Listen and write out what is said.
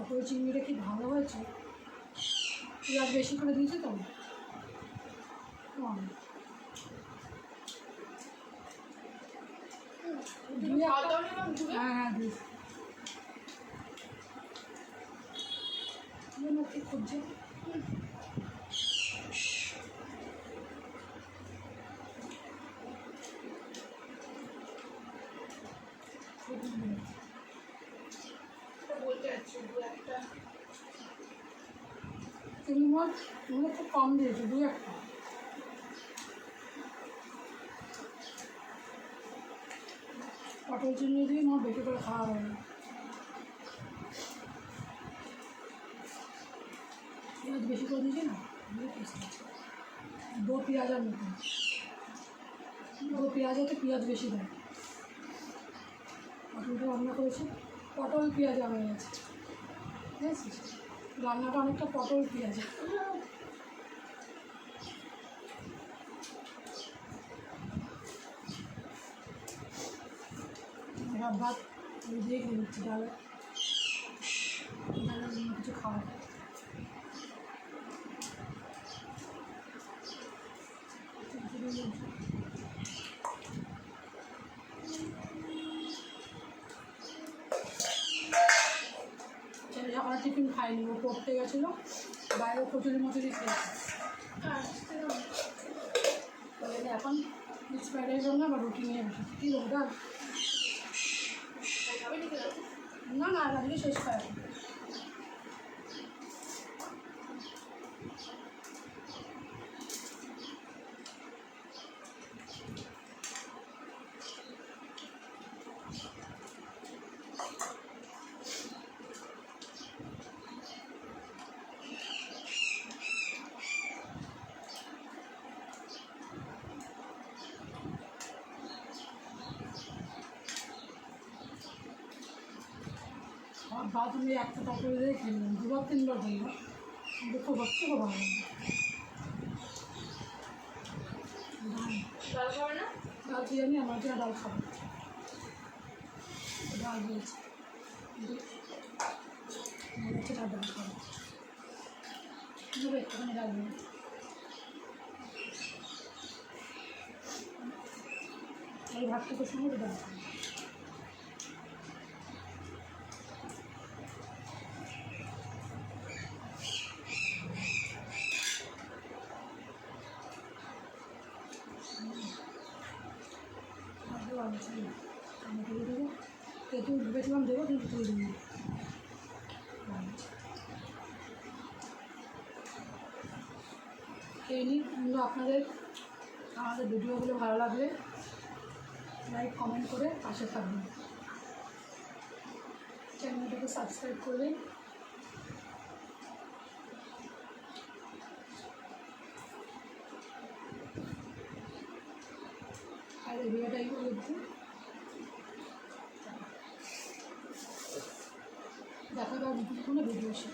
পটল চিংড়িটা কি ভালো হয়েছে? পেঁয়াজ বেশি করে দিয়েছে তো? হ্যাঁ হ্যাঁ দিয়েছি। খুঁজছে? যাচ্ছি একটা মাছ তুমি খুব কম দিয়েছ দু একটা। পটল চিংড়ি দিয়ে আমার বেশি করে খাওয়া না। পেঁয়াজ বেশি করে দিয়েছি না আছে। দো পেঁয়াজের মতন দো পেঁয়াজেতে পেঁয়াজ বেশি দেয়। পটলটা রান্না করেছি, পটল পেঁয়াজ হয়ে গেছে আছে রান্নাটা অনেকটা পটল পেঁয়াজ। ভাত দিয়ে নিচ্ছি ডালে কিছু খাওয়া খায়নি ও পড়তে গেছিল। বাইরে খুচুরি মচুরি খেয়েছে। এখন মিক্স ফ্রাইড রাইস না বা রুটি নিয়ে বসেছি কী না? না শেষ খায় আর ভাত আমি একটা তরকারি দিয়ে খেয়ে নিলাম দুবার তিনবার খেলাম কিন্তু খুব খুব ভালো। ডাল খাবে না? ডাল বিরিয়ানি আমার জন্য ডাল খাব। ডাল দিয়েছি। মনে তার ডাল খাব। একটুখানি ডাল এই ভাতটুকুর সঙ্গে ডাল খাব। আরও আছে আমি তুলে দেবো তেঁতুল ভেবেছিলাম দেবো কিন্তু তুলে খেয়ে নিন কিন্তু আপনাদের আমাদের ভিডিওগুলো ভালো লাগলে লাইক কমেন্ট করে পাশে থাকবেন চ্যানেলটাকে সাবস্ক্রাইব করবেন। ভিডিওটা এইগুলো দেখুন দেখা যাবে ভিডিও সে